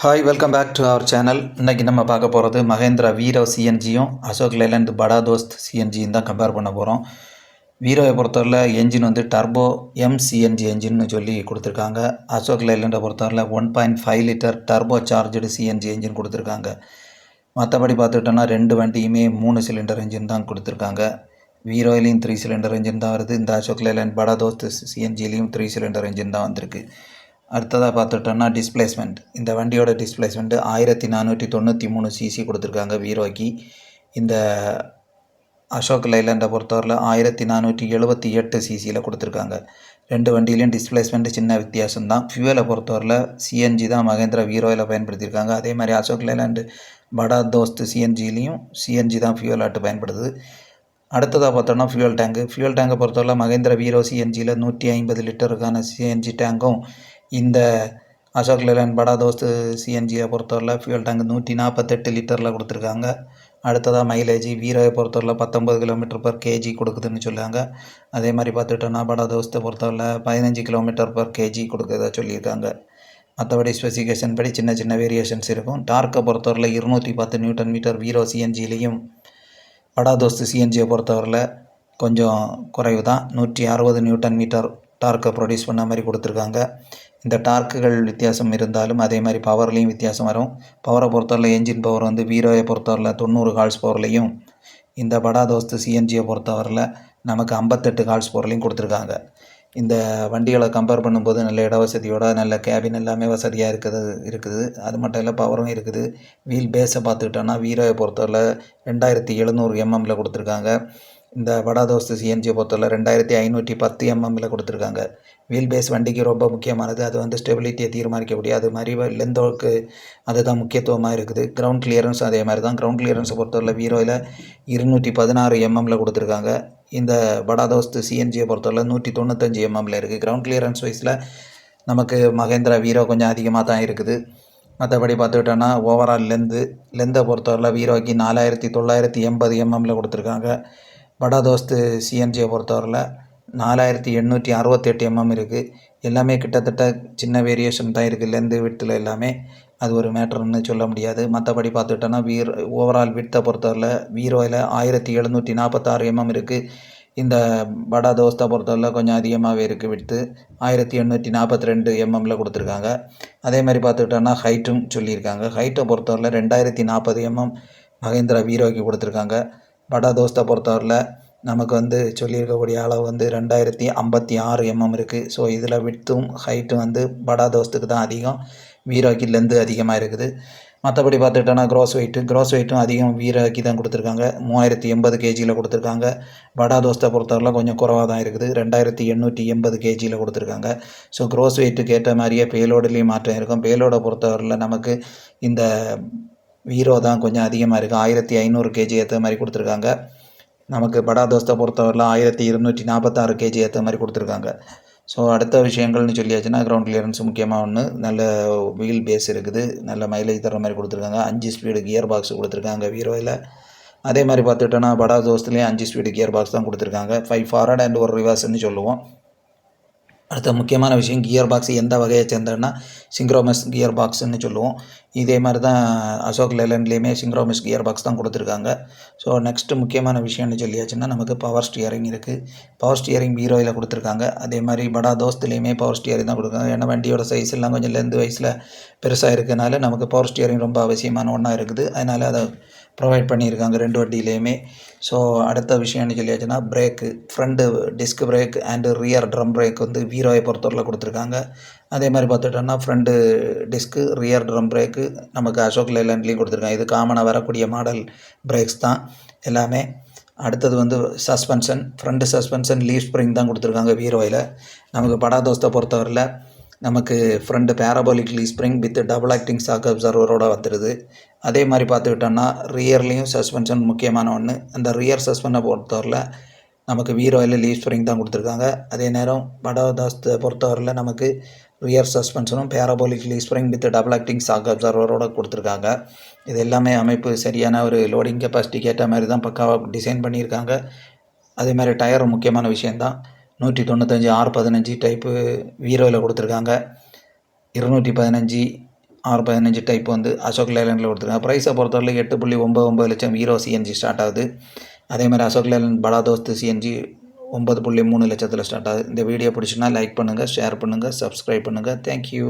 Hi welcome back to our channel இன்றைக்கி நம்ம பார்க்க போகிறது மகேந்திரா வீரோ சிஎன்ஜியும் அசோக் லேலண்ட் படா தோஸ்த் சிஎன்ஜியும் தான் கம்பேர் பண்ண போகிறோம் வீரோவை பொறுத்தவரையில் என்ஜின் வந்து டர்போ எம் சிஎன்ஜி என்ஜின்னு சொல்லி கொடுத்துருக்காங்க. அசோக் லேலண்டை பொறுத்தவரையில் one point five litre turbo charged CNG engine கொடுத்துருக்காங்க. மற்றபடி பார்த்துக்கிட்டோன்னா ரெண்டு வண்டியுமே மூணு சிலிண்டர் என்ஜின் தான் கொடுத்துருக்காங்க. வீரோயிலையும் த்ரீ சிலிண்டர் என்ஜின் தான் வருது. இந்த அசோக் லேலண்ட் படா தோஸ்த் சிஎன்ஜிலையும் த்ரீ சிலிண்டர் என்ஜின் தான் வந்திருக்கு. அடுத்ததாக பார்த்துட்டோம்னா டிஸ்பிளேஸ்மெண்ட் இந்த வண்டியோட டிஸ்பிளேஸ்மெண்ட்டு ஆயிரத்தி நானூற்றி தொண்ணூற்றி மூணு சிசி கொடுத்துருக்காங்க வீரோக்கி. இந்த அசோக் லைலண்டை பொறுத்தவரையில் ஆயிரத்தி நானூற்றி எழுபத்தி எட்டு சிசியில் கொடுத்துருக்காங்க. ரெண்டு வண்டியிலையும் டிஸ்பிளேஸ்மெண்ட்டு சின்ன வித்தியாசம் தான் ஃபியூவலை பொறுத்தவரையில் சிஎன்ஜி தான் மகேந்திரா வீரோவில் பயன்படுத்தியிருக்காங்க. அதே மாதிரி அசோக் லைலாண்டு படா தோஸ்த் சிஎன்ஜிலையும் சிஎன்ஜி தான் ஃபியூவல் ஆட்டு பயன்படுது. அடுத்ததாக பார்த்தோன்னா ஃபியூவல் டேங்கு ஃபியூவல் டேங்கை பொறுத்தவரை மகேந்திர வீரோ சிஎன்ஜியில் நூற்றி ஐம்பது லிட்டருக்கான சிஎன்ஜி டேங்கும் இந்த அசோக் லேலன் படா தோஸ்து சிஎன்ஜியை பொறுத்தவரையில் ஃபியூல் டேங்க் நூற்றி நாற்பத்தெட்டு லிட்டரில் கொடுத்துருக்காங்க. அடுத்ததாக மைலேஜ் வீரோவை பொறுத்தவரையில் பத்தொம்பது கிலோமீட்டர் பர் கேஜி கொடுக்குதுன்னு சொல்லுவாங்க. அதே மாதிரி பார்த்துட்டோன்னா படா தோஸ்தை பொறுத்தவரையில் பதினஞ்சு கிலோமீட்டர் பர் கேஜி கொடுக்குறதா சொல்லியிருக்காங்க. மற்றபடி ஸ்பெசிஃபிகேஷன் படி சின்ன சின்ன வேரியேஷன்ஸ் இருக்கும். டார்க்கை பொறுத்தவரையில் இருநூற்றி பத்து நியூட்டன் மீட்டர் வீரோ சிஎன்ஜிலையும் படா தோஸ்து சிஎன்ஜியை பொறுத்தவரையில் கொஞ்சம் குறைவு தான் நூற்றி அறுபது நியூட்டன் மீட்டர் டார்க்கை ப்ரொடியூஸ் பண்ண மாதிரி கொடுத்துருக்காங்க. இந்த டார்க்குகள் வித்தியாசம் இருந்தாலும் அதே மாதிரி பவர்லேயும் வித்தியாசம் வரும். பவரை பொறுத்தவரையில் என்ஜின் பவர் வந்து வீரோயை பொறுத்தவரையில் தொண்ணூறு கால்ஸ் பவர்லேயும் இந்த படா தோஸ்து சிஎன்ஜியை பொறுத்தவரையில் நமக்கு ஐம்பத்தெட்டு கால்ஸ் பவர்லேயும் கொடுத்துருக்காங்க. இந்த வண்டிகளை கம்பேர் பண்ணும்போது நல்ல இடவசதியோட நல்ல கேபின் எல்லாமே வசதியாக இருக்குது இருக்குது. அது மட்டும் இல்லை பவரும் இருக்குது. வீல் பேஸை பார்த்துக்கிட்டோன்னா வீரோவை பொறுத்தவரை ரெண்டாயிரத்தி எழுநூறு எம்எம்மில் கொடுத்துருக்காங்க. இந்த வடாதோஸ்து சிஎன்ஜியை பொறுத்தவரை ரெண்டாயிரத்தி ஐநூற்றி பத்து எம்எம்மில் கொடுத்துருக்காங்க. வீல் பேஸ் வண்டிக்கு ரொம்ப முக்கியமானது. அது வந்து ஸ்டெபிலிட்டியை தீர்மானிக்கக்கூடிய அது மாதிரி லெந்தோக்கு அதுதான் முக்கியத்துவமாக இருக்குது. கிரவுண்ட் கிளியரன்ஸ் அதே மாதிரி தான். கிரவுண்ட் கிளியரன்ஸை பொறுத்தவரை வீரோவில் இருநூற்றி பதினாறு எம்எம்மில் கொடுத்துருக்காங்க. இந்த படா தோஸ்து சிஎன்ஜியை பொறுத்தவரை நூற்றி தொண்ணூத்தஞ்சு எம்எம்மில் இருக்குது கிரவுண்ட் கிளியரன்ஸ் வைஸில் நமக்கு மகேந்திரா வீரோ கொஞ்சம் அதிகமாக தான் இருக்குது. மற்றபடி பார்த்துக்கிட்டோன்னா ஓவரால் லெந்து லெந்தை பொறுத்தவரை வீரோக்கு நாலாயிரத்தி தொள்ளாயிரத்தி எண்பது எம்எம்மில் கொடுத்துருக்காங்க. படா தோஸ்து சிஎன்ஜியை பொறுத்தவரையில் நாலாயிரத்தி எண்ணூற்றி அறுபத்தெட்டு எம்எம் இருக்குது எல்லாமே கிட்டத்தட்ட சின்ன வேரியேஷன் தான் இருக்குது லெந்து விட்டில் எல்லாமே அது ஒரு மேட்டர்னு சொல்ல முடியாது. மற்றபடி பார்த்துக்கிட்டோன்னா வீர் ஓவரால் விட்டை பொறுத்தவரையில் வீரோயில் ஆயிரத்தி எழுநூற்றி நாற்பத்தாறு எம்எம் இருக்குது இந்த படா தோஸ்தை பொறுத்தவரையில் கொஞ்சம் அதிகமாகவே இருக்குது விட்டு ஆயிரத்தி எண்ணூற்றி நாற்பத்தி ரெண்டு எம்எம்மில் கொடுத்துருக்காங்க. அதே மாதிரி பார்த்துக்கிட்டோன்னா ஹைட்டும் சொல்லியிருக்காங்க. ஹைட்டை பொறுத்தவரையில் ரெண்டாயிரத்தி நாற்பது எம்எம் மகேந்திரா வீரோக்கு கொடுத்துருக்காங்க. படா தோஸ்தை பொறுத்தவரையில் நமக்கு வந்து சொல்லியிருக்கக்கூடிய அளவு வந்து ரெண்டாயிரத்தி ஐம்பத்தி ஆறு எம்எம் இருக்குது ஸோ இதில் விட்த்தும் ஹைட்டும் வந்து படா தோஸ்துக்கு தான் அதிகம். வீராக்கிலேருந்து அதிகமாக இருக்குது. மற்றபடி பார்த்துக்கிட்டோன்னா க்ரோஸ் வெயிட்டு க்ராஸ் வெயிட்டும் அதிகம் வீராக்கி தான் கொடுத்துருக்காங்க. மூவாயிரத்தி எண்பது கேஜியில் கொடுத்துருக்காங்க. வடா தோஸ்தை பொறுத்தவரைலாம் கொஞ்சம் குறவாக தான் இருக்குது. ரெண்டாயிரத்தி எண்ணூற்றி எண்பது கேஜியில் கொடுத்துருக்காங்க. ஸோ க்ரோஸ் வெயிட்டுக்கு ஏற்ற மாதிரியே பேலோடுலேயும் மாற்றம் இருக்கும். பேலோடை பொறுத்தவரையில் நமக்கு இந்த ஹீரோ தான் கொஞ்சம் அதிகமாக இருக்குது ஆயிரத்தி ஐநூறு கேஜி ஏற்ற மாதிரி கொடுத்துருக்காங்க. நமக்கு படா தோஸ்தை பொறுத்தவரையில் ஆயிரத்தி இருநூற்றி நாற்பத்தாறு கேஜி ஏற்ற மாதிரி கொடுத்துருக்காங்க. ஸோ அடுத்த விஷயங்கள்னு சொல்லியாச்சுன்னா கிரவுண்ட் கிளியரன்ஸ் முக்கியமாக ஒன்று நல்ல வீல் பேஸ் இருக்குது. நல்ல மைலேஜ் தர மாதிரி கொடுத்துருக்காங்க. அஞ்சு ஸ்பீடு கியர் பாக்ஸ் கொடுத்துருக்காங்க வீரோவில் அதே மாதிரி பார்த்துட்டோன்னா படா தோஸ்துலேயும் அஞ்சு ஸ்பீடு கியர் பாக்ஸ் தான் கொடுத்துருக்காங்க. ஃபைவ் ஃபார்வர்ட் அண்ட் ஒரு ரிவர்ஸ்ன்னு சொல்லுவோம். அடுத்த முக்கியமான விஷயம் கியர் பாக்ஸ் எந்த வகையை சேர்ந்ததுன்னா சிங்க்ரோமஸ் கியர் பாக்ஸ்ன்னு சொல்லுவோம். இதே மாதிரி தான் அசோக் லேலண்ட்லேயுமே சிங்க்ரோமஸ் கியர் பாக்ஸ் தான் கொடுத்துருக்காங்க. ஸோ நெக்ஸ்ட்டு முக்கியமான விஷயம்னு சொல்லியாச்சுன்னா நமக்கு பவர் ஸ்டியரிங் இருக்குது பவர் ஸ்டியரிங் பீரோயில் கொடுத்துருக்காங்க. அதே மாதிரி படா தோஸ்துலேயுமே பவர் ஸ்டியரிங் தான் கொடுக்குறாங்க ஏன்னா வண்டியோட சைஸ் எல்லாம் கொஞ்சம் லெந்து வயசில் பெருசாக இருக்கனால நமக்கு பவர் ஸ்டியரிங் ரொம்ப அவசியமான ஒன்றா இருக்குது. அதனால் அதை ப்ரொவைட் பண்ணியிருக்காங்க ரெண்டு வண்டியிலையுமே. ஸோ அடுத்த விஷயம்னு சொல்லியாச்சுன்னா brake front disc brake and rear drum brake வந்து வீரோவை பொறுத்தவரையில் கொடுத்துருக்காங்க. அதே மாதிரி பார்த்துட்டோன்னா front disc rear drum brake நமக்கு அசோக் லேலண்ட்லேயும் கொடுத்துருக்காங்க. இது காமனாக வரக்கூடிய மாடல் பிரேக்ஸ் தான் எல்லாமே. அடுத்தது வந்து suspension front suspension leaf spring தான் கொடுத்துருக்காங்க வீரோவில் நமக்கு படா தோஸ்தை பொறுத்தவரையில் நமக்கு front parabolically spring with double acting shock அப்சர்வரோட வந்துடுது அதே மாதிரி பார்த்துக்கிட்டோன்னா ரியர்லேயும் சஸ்பென்ஷன் முக்கியமான ஒன்று அந்த ரியர் சஸ்பென்னை பொறுத்தவரையில் நமக்கு வீரோயில் லீவ் ஸ்ப்ரிங் தான் கொடுத்துருக்காங்க. அதே நேரம் படவதாஸ்தை பொறுத்தவரையில் நமக்கு rear சஸ்பென்ஷனும் parabolic leaf spring with double acting shock அப்சர்வரோட கொடுத்துருக்காங்க. இது எல்லாமே அமைப்பு சரியான ஒரு லோடிங் கெப்பாசிட்டிக்கு ஏற்ற மாதிரி தான் பக்காவாக டிசைன் பண்ணியிருக்காங்க. அதே மாதிரி டயர் முக்கியமான விஷயந்தான் நூற்றி தொண்ணூத்தஞ்சு ஆறு பதினஞ்சு டைப்பு வீரோவில் கொடுத்துருக்காங்க. இருநூற்றி பதினஞ்சு ஆறு பதினஞ்சு டைப் வந்து அசோக் லேலண்டில் கொடுத்துருக்காங்க. ப்ரைஸை பொறுத்தவரைக்கும் எட்டு புள்ளி ஒம்பது ஒம்பது லட்சம் ஹீரோ சிஎன்ஜி ஸ்டார்ட் ஆகுது. அதே மாதிரி அசோக் லேலண்ட் படா தோஸ்து சிஎன்ஜி ஒம்பது புள்ளி மூணு லட்சத்தில் ஸ்டார்ட் ஆகுது. இந்த வீடியோ பிடிச்சுன்னா லைக் பண்ணுங்கள் ஷேர் பண்ணுங்கள் சப்ஸ்கிரைப் பண்ணுங்கள் தேங்க்யூ